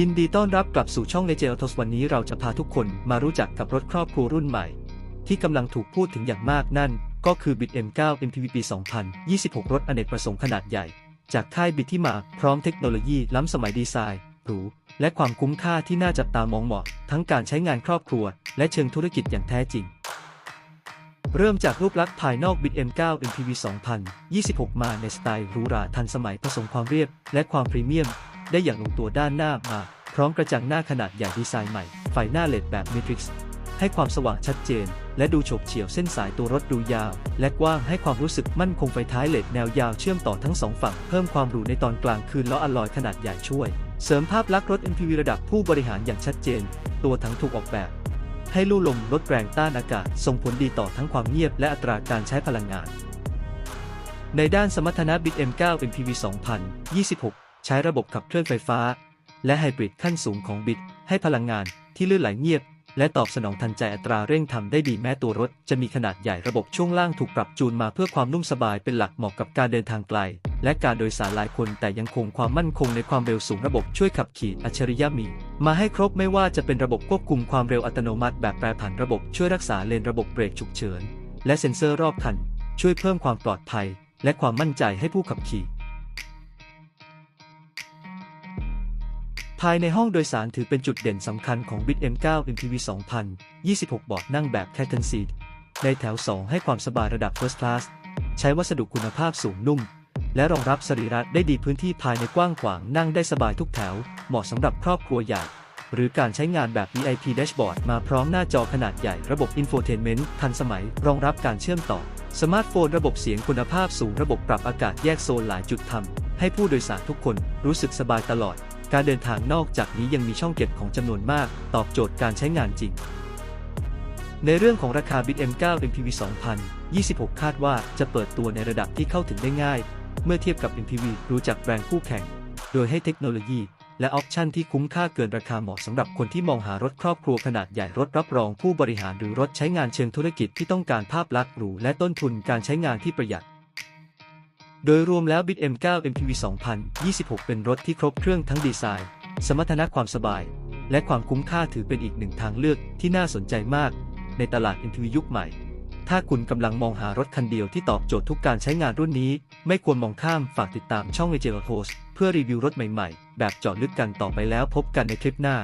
ยินดีต้อนรับกลับสู่ช่องในเจอ Autos วันนี้เราจะพาทุกคนมารู้จักกับรถครอบครัวรุ่นใหม่ ที่กำลังถูกพูดถึงอย่างมากนั่น ก็คือ Bit M9 MPV ปี 2026 รถอเนกประสงค์ขนาดใหญ่ จากค่ายบิตที่มาพร้อมเทคโนโลยีล้ำสมัยดีไซน์หรูและความคุ้มค่าที่น่าจับตามองเหมาะ ทั้งการใช้งานครอบครัว และเชิงธุรกิจอย่างแท้จริง เริ่มจากรูปลักษณ์ภายนอก Bit M9 MPV 2026 มาในสไตล์หรูหราทันสมัยผสมความเรียบ และความพรีเมียม ได้อย่างลงตัวด้านหน้ามา พร้อมกระจังหน้าขนาดใหญ่ดีไซน์ใหม่ ไฟหน้าเลดแบบ Matrix ให้ความสว่างชัดเจน และดูโฉบเฉี่ยวเส้นสายตัวรถดูยาว และกว้างให้ความรู้สึกมั่นคงไฟท้ายเลดแนวยาวเชื่อมต่อทั้งสองฝั่ง เพิ่มความหรูในตอนกลางคืนล้ออลลอยขนาดใหญ่ช่วย เสริมภาพลักษณ์รถ MPV ระดับผู้บริหารอย่างชัดเจน ตัวถังถูกออกแบบ ให้ลู่ลมลดแรงต้านอากาศ ส่งผลดีต่อทั้งความเงียบและอัตราการใช้พลังงาน ในด้านสมรรถนะ Bit M9 MPV 2026 ใช้ระบบขับเคลื่อนไฟฟ้า และไฮบริดขั้นสูงของบิตให้พลังงานที่ลื่นไหลเงียบ และตอบสนองทันใจอัตราเร่งทำได้ดีแม้ตัวรถ จะมีขนาดใหญ่ระบบช่วงล่างถูกปรับจูนมาเพื่อความนุ่มสบายเป็นหลักเหมาะกับการเดินทางไกล และการโดยสารหลายคนแต่ยังคงความมั่นคงในความเร็วสูงระบบช่วยขับขี่อัจฉริยะมี มาให้ครบไม่ว่าจะเป็นระบบควบคุมความเร็วอัตโนมัติแบบแปรผันระบบช่วยรักษาเลนระบบเบรกฉุกเฉินและเซ็นเซอร์รอบคัน ช่วยเพิ่มความปลอดภัย และความมั่นใจให้ผู้ขับขี่ ภายในห้องโดยสารถือเป็นจุดเด่นสำคัญของ Bit M9 MPV 2026 บอร์ดนั่งแบบ Titan Seat ในแถว 2 ให้ความสบายระดับ First Class ใช้วัสดุคุณภาพสูงนุ่ม และรองรับสรีระได้ดีพื้นที่ภายในกว้างขวางนั่งได้สบายทุกแถว เหมาะสำหรับครอบครัวใหญ่ หรือการใช้งานแบบ VIP Dashboard มาพร้อมหน้าจอขนาดใหญ่ระบบ Infotainment ทันสมัยรองรับการเชื่อมต่อ สมาร์ทโฟนระบบเสียงคุณภาพสูงระบบปรับอากาศแยกโซนหลายจุดทำให้ผู้โดยสารทุกคนรู้สึกสบายตลอด การเดินทางนอกจากนี้ยังมีช่องเก็บของจำนวนมาก ตอบโจทย์การใช้งานจริง ในเรื่องของราคา Bit M9 MPV 2026 คาดว่าจะเปิดตัวในระดับที่เข้าถึงได้ง่าย เมื่อเทียบกับ MPV รู้จักแบรนด์คู่แข่ง โดยให้เทคโนโลยี และออปชันที่คุ้มค่าเกินราคาเหมาะสำหรับคนที่มองหารถครอบครัวขนาดใหญ่รถรับรองผู้บริหารหรือรถใช้งานเชิงธุรกิจที่ต้องการภาพลักษณ์หรูและต้นทุนการใช้งานที่ประหยัด โดยรวมแล้ว Bit M9 MPV 2026 เป็นรถที่ครบเครื่องทั้งดีไซน์ สมรรถนะความสบาย และความคุ้มค่าถือเป็นอีกหนึ่งทางเลือกที่น่าสนใจมาก ในตลาด MPV ยุคใหม่ ถ้าคุณกำลังมองหารถคันเดียวที่ตอบโจทย์ทุกการใช้งานรุ่นนี้ ไม่ควรมองข้ามฝากติดตามช่อง a j เจ r โ t สเพื่อรีวิวรถใหม่ๆ แบบเจาะลึกกันต่อไปแล้วพบกันในคลิปหน้า